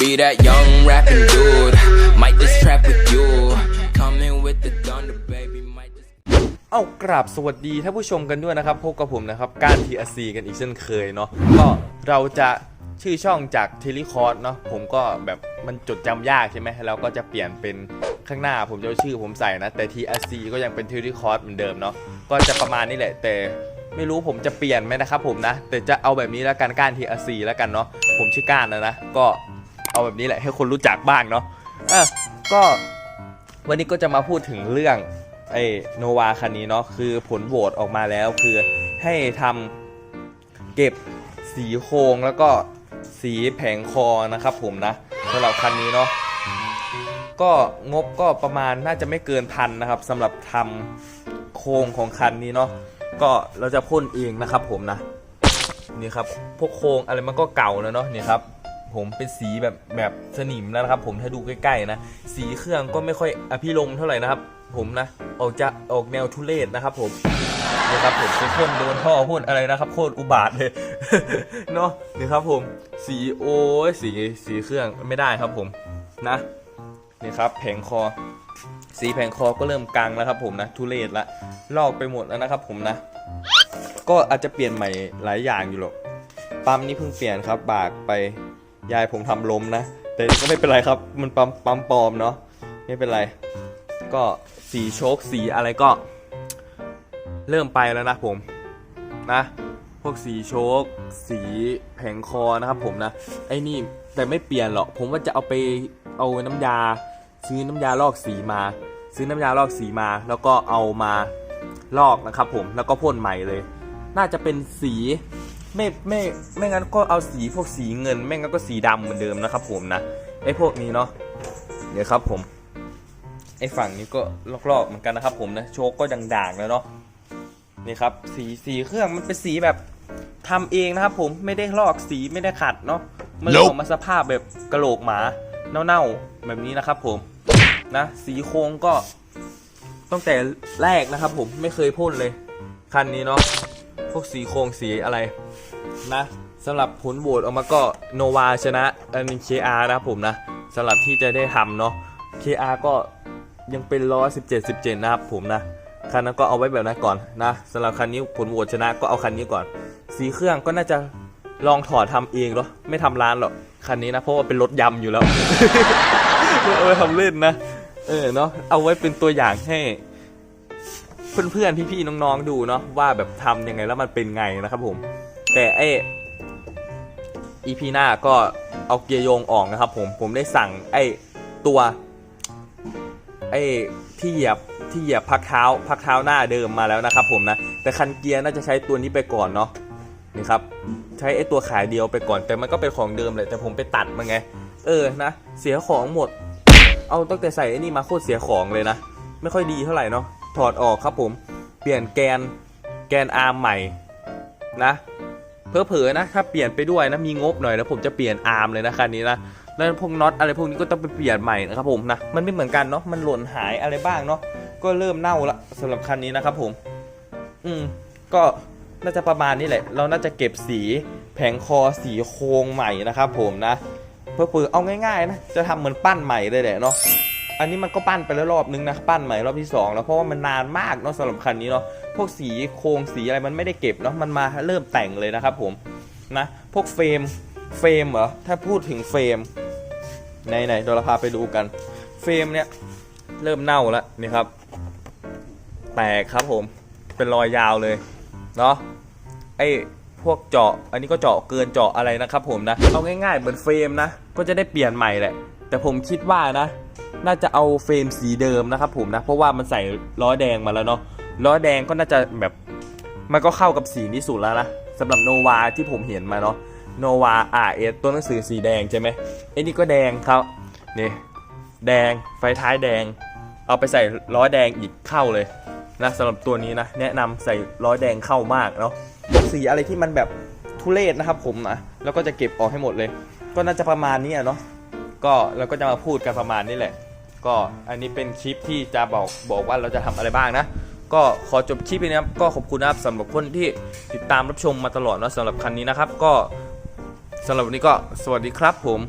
be that young rapping dude. Might just trap with you. Coming with the thunder, baby. Might just. เอากราบสวัสดีท่านผู้ชมกันด้วยนะครับ พบกับผมนะครับการ TRC กันอีกเช่นเคยเนาะก็เราจะชื่อช่องจากเทลิคอร์ดเนาะผมก็แบบมันจดจำยากใช่ไหมเราก็จะเปลี่ยนเป็นข้างหน้าผมจะเอาชื่อผมใส่นะ แต่ TRC ก็ยังเป็นเทลิคอร์ดเหมือนเดิมเนาะก็จะประมาณนี้แหละแต่ไม่รู้ผมจะเปลี่ยนไหมนะครับผมนะ แต่จะเอาแบบนี้แล้วกันก้าร TRC แล้วกันเนาะผมชื่อก้านนะนะก็ เอาแบบนี้แหละให้คนรู้จักบ้างเนาะอะก็วันนี้ก็จะมาพูดถึงเรื่องไอ้โนวาคันนี้เนาะคือผลโหวตออกมาแล้วคือให้ทำเก็บสีโครงแล้วก็สีแผงคอนะครับผมนะสำหรับคันนี้เนาะก็งบก็ประมาณน่าจะไม่เกินพันนะครับสำหรับทำโครงของคันนี้เนาะก็เราจะพ่นเองนะครับผมนะนี่ครับพวกโครงอะไรมันก็เก่าแล้วเนาะนี่ครับ ผมเป็นสีแบบแบบสนิมแล้วนะครับ ผมถ้าดูใกล้ๆนะ สีเครื่องก็ไม่ค่อยอภิรมเท่าไหร่นะครับ ผมนะออกจะออกแนวทุเรศนะครับ ผมนะครับผมเป็นพ่นโดนท่อพ่นอะไรนะครับโคตรอุบาทเลยเนาะนี่ครับผมสีโอ้ยสีสีเครื่องไม่ได้ครับผมนะนี่ครับแผงคอ สีแผงคอก็เริ่มกังแล้วครับ ผมนะทุเรศละลอกไปหมดแล้วนะครับ ผมนะ ก็อาจจะเปลี่ยนใหม่หลายอย่างอยู่หรอกปั๊มนี่เพิ่งเปลี่ยนครับ บากไป ยายผมทำล้มนะ แต่ก็ไม่เป็นไรครับ มันปั๊มปั๊มปลอมเนาะไม่เป็นไร ก็สีโชคสีอะไรก็ เริ่มไปแล้วนะผมนะพวกสีโชคสีแผงคอนะครับผมนะ ไอ้นี่แต่ไม่เปลี่ยนหรอก ผมว่าจะเอาไปเอาน้ำยา ซื้อน้ำยาลอกสีมา ซื้อน้ำยาลอกสีมา แล้วก็เอามาลอกนะครับผมแล้วก็พ่นใหม่เลย น่าจะเป็นสี ไม่ไม่ไม่งั้นก็เอาสีพวกสีเงิน ไม่งั้นก็สีดำเหมือนเดิมนะครับ ผมนะไอ้พวกนี้เนาะเดี๋ยวครับผมไอ้ฝั่งนี้ก็ลอกๆเหมือนกันนะครับ ผมนะโชคก็ด่างๆแล้วเนาะนี่ครับสีสีเครื่องมันเป็นสีแบบทำเองนะครับ ผมไม่ได้ลอกสีไม่ได้ขัดเนาะมันเลยออกมาสภาพแบบกระโหลกหมาเน่าๆแบบนี้นะครับ ผมนะสีโครงก็ตั้งแต่แรกนะครับ ผมไม่เคยพ่นเลยคันนี้เนาะ พวกสีโครงสีอะไรนะสำหรับผลโหวตออกมาก็โนวาชนะอันนี้ KR นะครับผมนะสำหรับที่จะได้ทำเนาะ KR ก็ยังเป็นร้อยสิบเจ็ดสิบเจ็ดนะครับผมนะคันนั้นก็เอาไว้แบบนั้นก่อนนะสำหรับคันนี้ผลโหวตชนะก็เอาคันนี้ก่อน สีเครื่องก็น่าจะลองถอดทำเองหรอไม่ทำร้านหรอกคันนี้นะเพราะว่าเป็นรถยำอยู่แล้วเอาไว้ทำเล่นนะ เออเนาะเอาไว้เป็นตัวอย่างให้ เพื่อนๆพี่ๆน้องๆดูเนาะว่าแบบทำยังไงแล้วมันเป็นไงนะครับผม แต่ไอ EP หน้าก็เอาเกียร์โยงออกนะครับ ผมผมได้สั่งไอตัวไอที่เหยียบที่เหยียบพักเท้าพักเท้าหน้าเดิมมาแล้วนะครับ ผมนะแต่คันเกียร์น่าจะใช้ตัวนี้ไปก่อนเนาะนี่ครับใช้ไอตัวขายเดียวไปก่อน แต่มันก็เป็นของเดิมเลยแต่ผมไปตัดมาไง เออนะเสียของหมด เอาตั้งแต่ใส่ไอ้นี่มาโคตรเสียของเลยนะ ไม่ค่อยดีเท่าไหร่เนาะ ถอดออกครับผม เปลี่ยนแกนแกนอาร์มใหม่นะเพอเผลอๆนะถ้าเปลี่ยนไปด้วยนะมีงบหน่อยแล้วผมจะเปลี่ยนอาร์มเลยนะคันนี้นะแล้วพวกน็อตอะไรพวกนี้ก็ต้องไปเปลี่ยนใหม่นะครับผมนะมันไม่เหมือนกันเนาะมันหล่นหายอะไรบ้างเนาะก็เริ่มเน่าละสำหรับคันนี้นะครับผม อืมก็น่าจะประมาณนี้แหละ เราน่าจะเก็บสีแผงคอสีโครงใหม่นะครับผมนะเพื่อๆเอาง่ายๆนะจะทำเหมือนปั้นใหม่เลยแหละเนาะ อันนี้มันก็ปั้นไปแล้วรอบนึงนะปั้นใหม่รอบที่สองแล้วเพราะว่ามันนานมากเนาะสำหรับคันนี้เนาะพวกสีโครงสีอะไรมันไม่ได้เก็บเนาะมันมาเริ่มแต่งเลยนะครับผมนะพวกเฟรมเฟรมเหรอถ้าพูดถึงเฟรมไหนไหนๆเดี๋ยวเราพาไปดูกัน เฟรมเนี่ยเริ่มเน่าแล้วนี่ครับ แตกครับผมเป็นรอยยาวเลยเนาะไอ้พวกเจาะ อันนี้ก็เจาะเกินเจาะอะไรนะครับผมนะ เอาง่ายๆเหมือนเฟรมนะ ก็จะได้เปลี่ยนใหม่แหละ แต่ผมคิดว่านะ น่าจะเอาเฟรมสีเดิมนะครับผมนะเพราะว่ามันใส่ล้อแดงมาแล้วเนาะล้อแดงก็น่าจะแบบมันก็เข้ากับสีนี้สุดแล้วนะสำหรับโนวาที่ผมเห็นมาเนาะโนวา RS ตัวหนังสือสีแดงใช่ไหมไอ้นี่ก็แดงครับนี่แดงไฟท้ายแดง เอาไปใส่ล้อแดงอีกเข้าเลยนะสำหรับตัวนี้นะแนะนำใส่ล้อแดงเข้ามากเนาะสีอะไรที่มันแบบทุเรศนะครับผมนะแล้วก็จะเก็บออกให้หมดเลย ก็น่าจะประมาณนี้เนาะก็เราก็จะมาพูดกันประมาณนี้แหละ ก็อันนี้เป็นคลิปที่จะบอกบอกว่าเราจะทำอะไรบ้างนะ ก็ขอจบคลิปนี้นะครับ ก็ขอบคุณนะครับสำหรับคนที่ติดตามรับชมมาตลอดนะสำหรับคันนี้นะครับ ก็สำหรับวันนี้ก็สวัสดีครับผม